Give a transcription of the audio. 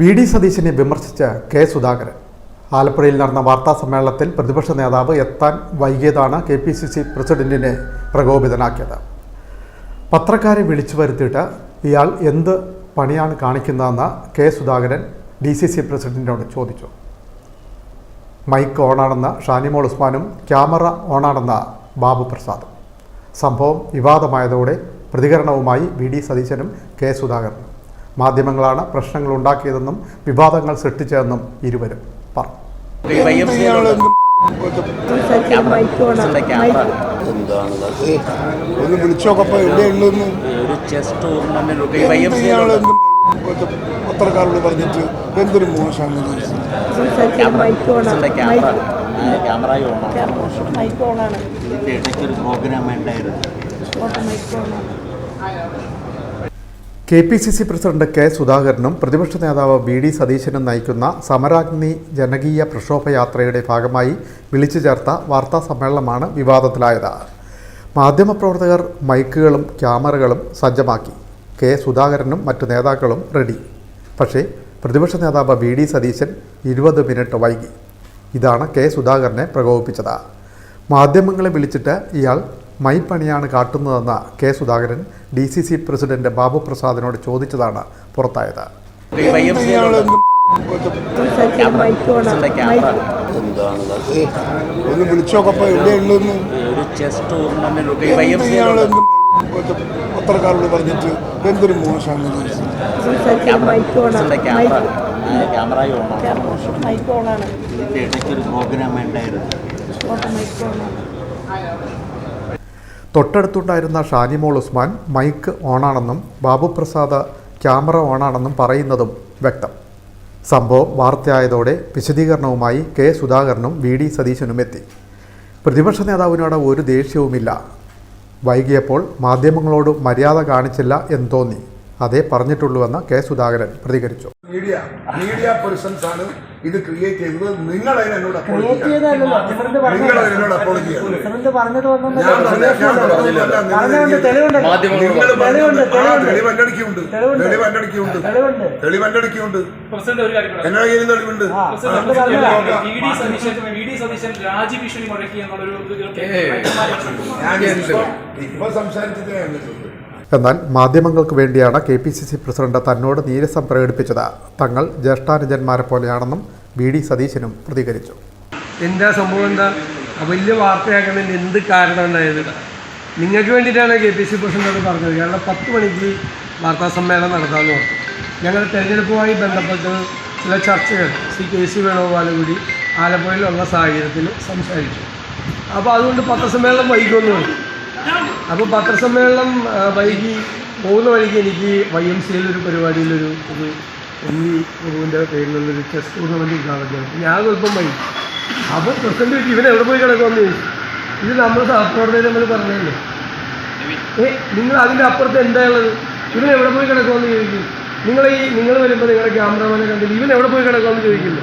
V D സതീശനെ വിമർശിച്ച് K Sudhakaran. ആലപ്പുഴയിൽ നടന്ന വാർത്താ സമ്മേളനത്തിൽ പ്രതിപക്ഷ നേതാവ് എത്താൻ വൈകിയതാണ് കെ പി സി സി പ്രസിഡന്റിനെ പ്രകോപിതനാക്കിയത്. പത്രക്കാരെ വിളിച്ചു വരുത്തിയിട്ട് ഇയാൾ എന്ത് പണിയാണ് കാണിക്കുന്നതെന്ന് K Sudhakaran D C C പ്രസിഡന്റിനോട് ചോദിച്ചു. മൈക്ക് ഓണാണെന്ന് ഷാനിമോൾ ഉസ്മാനും ക്യാമറ ഓണാണെന്ന് ബാബു പ്രസാദും. സംഭവം വിവാദമായതോടെ പ്രതികരണവുമായി വി ഡി സതീശനും കെ സുധാകരനും. മാധ്യമങ്ങളാണ് പ്രശ്നങ്ങൾ ഉണ്ടാക്കിയതെന്നും വിവാദങ്ങൾ സൃഷ്ടിച്ചതെന്നും ഇരുവരും പറഞ്ഞു. ഒന്ന് പത്രക്കാരോട് പറഞ്ഞിട്ട് എന്തൊരു മോശമാണ് പ്രോഗ്രാം ഉണ്ടായിരുന്നു K P C C president K സുധാകരനും പ്രതിപക്ഷ നേതാവ് വി ഡി സതീശനും നയിക്കുന്ന സമരാഗ്നി ജനകീയ പ്രക്ഷോഭയാത്രയുടെ ഭാഗമായി വിളിച്ചു ചേർത്ത വാർത്താ സമ്മേളനമാണ് വിവാദത്തിലായത്. മാധ്യമപ്രവർത്തകർ മൈക്കുകളും ക്യാമറകളും സജ്ജമാക്കി. കെ സുധാകരനും മറ്റു നേതാക്കളും റെഡി. പക്ഷേ പ്രതിപക്ഷ നേതാവ് വി ഡി സതീശൻ ഇരുപത് മിനിറ്റ് വൈകി. ഇതാണ് കെ സുധാകരനെ പ്രകോപിപ്പിച്ചത്. മാധ്യമങ്ങളെ വിളിച്ചിട്ട് ഇയാൾ മൈപ്പണിയാണ് കാട്ടുന്നതെന്ന് K Sudhakaran D C C president Babu പ്രസാദിനോട് ചോദിച്ചതാണ് പുറത്തായത്. പത്രക്കാരോട് പറഞ്ഞിട്ട് എന്തൊരു മോശമാണ് ക്യാമറ ഓണാണ് പ്രോഗ്രാം ഉണ്ടായിരുന്നു. തൊട്ടടുത്തുണ്ടായിരുന്ന ഷാനിമോൾ ഉസ്മാൻ മൈക്ക് ഓണാണെന്നും ബാബു പ്രസാദ് ക്യാമറ ഓണാണെന്നും പറയുന്നതും വ്യക്തം. സംഭവം വാർത്തയായതോടെ വിശദീകരണവുമായി കെ സുധാകരനും വി ഡി സതീശനും എത്തി. പ്രതിപക്ഷ നേതാവിനോട് ഒരു ദേഷ്യവുമില്ല. വൈകിയപ്പോൾ മാധ്യമങ്ങളോട് മര്യാദ കാണിച്ചില്ല എന്ന് തോന്നി. അതേ പറഞ്ഞിട്ടുള്ളൂവെന്ന് കെ സുധാകരൻ പ്രതികരിച്ചു. മീഡിയ മീഡിയ പേഴ്സൺസ് ആണ് ഇത് ക്രിയേറ്റ് ചെയ്തത്. നിങ്ങൾ എന്നോട് നിങ്ങൾ എന്നോട് അതിനോട് apology ചെയ്യണം. പ്രസിഡന്റ് പറഞ്ഞത് ഞാൻ പറഞ്ഞില്ല. നിങ്ങൾ പറഞ്ഞുകൊണ്ട് തെളിവുണ്ടല്ലോ നിങ്ങൾ തെളിവുണ്ട് പറഞ്ഞത് ആ, തെളിവുണ്ട്. തെളിവ് എന്റെ അടുക്കിയുണ്ട്. തെളിവുണ്ട്. തെളിവ് എന്റെ അടുക്കിയുണ്ട്. തെളിവുണ്ട്. തെളിവ് എന്റെ അടുക്കിയുണ്ട്. പ്രസിഡന്റ് ഒരു കാര്യം പറയാം. എന്നോട് കയ്യിൽ തെളിവുണ്ട്. ഞാൻ ഇപ്പൊ സംസാരിച്ചിട്ട് ഞാൻ എന്നാൽ മാധ്യമങ്ങൾക്ക് വേണ്ടിയാണ് K P C C president തന്നോട് നീരസം പ്രകടിപ്പിച്ചത്. തങ്ങൾ ജ്യേഷ്ഠാനുജന്മാരെ പോലെയാണെന്നും വി ഡി സതീശനും പ്രതികരിച്ചു. എന്താ സംഭവം എന്താ? വലിയ വാർത്തയാക്കുന്നതിന് എന്ത് കാരണം ഉണ്ടായത്? നിങ്ങൾക്ക് വേണ്ടിയിട്ടാണ് കെ പി സി പ്രസിഡന്റ് പറഞ്ഞത്. ഞങ്ങളുടെ പത്ത് മണിക്ക് വാർത്താ സമ്മേളനം നടത്താമെന്ന് പറഞ്ഞു. ഞങ്ങൾ തെരഞ്ഞെടുപ്പുമായി ബന്ധപ്പെട്ട് ചില ചർച്ചകൾ ശ്രീ കെ സി വേണുഗോപാൽ കൂടി ആലപ്പുഴയിലുള്ള സാഹചര്യത്തിൽ സംസാരിച്ചു. അപ്പോൾ അതുകൊണ്ട് പത്രസമ്മേളനം വൈകുമെന്ന് അപ്പോൾ പത്രസമ്മേളനം വൈകി പോകുന്ന വഴിക്ക് എനിക്ക് വൈ എം സിയിൽ ഒരു പരിപാടിയിലൊരു ഒരു എം വി ഗുരുവിന്റെ പേരിലുള്ളൊരു ചെസ് ടൂർണമെന്റ് ഉദ്ഘാടനം ഞാൻ സ്വല്പം വൈകി. അപ്പോൾ പ്രസിഡന്റ് ഇവൻ എവിടെ പോയി കിടക്കുമെന്ന് ചോദിച്ചു. ഇത് നമ്മൾ സഹപ്രവർത്തകർ നമ്മൾ പറഞ്ഞല്ലേ ഏ നിങ്ങൾ അതിന്റെ അപ്പുറത്ത് എന്തായുള്ളത് ഇവൻ എവിടെ പോയി കിടക്കുമെന്ന് ചോദിക്കും നിങ്ങൾ ഈ നിങ്ങൾ വരുമ്പോൾ നിങ്ങളുടെ ക്യാമറമാനെ കണ്ടില്ല ഇവൻ എവിടെ പോയി കിടക്കുമെന്ന് ചോദിക്കില്ല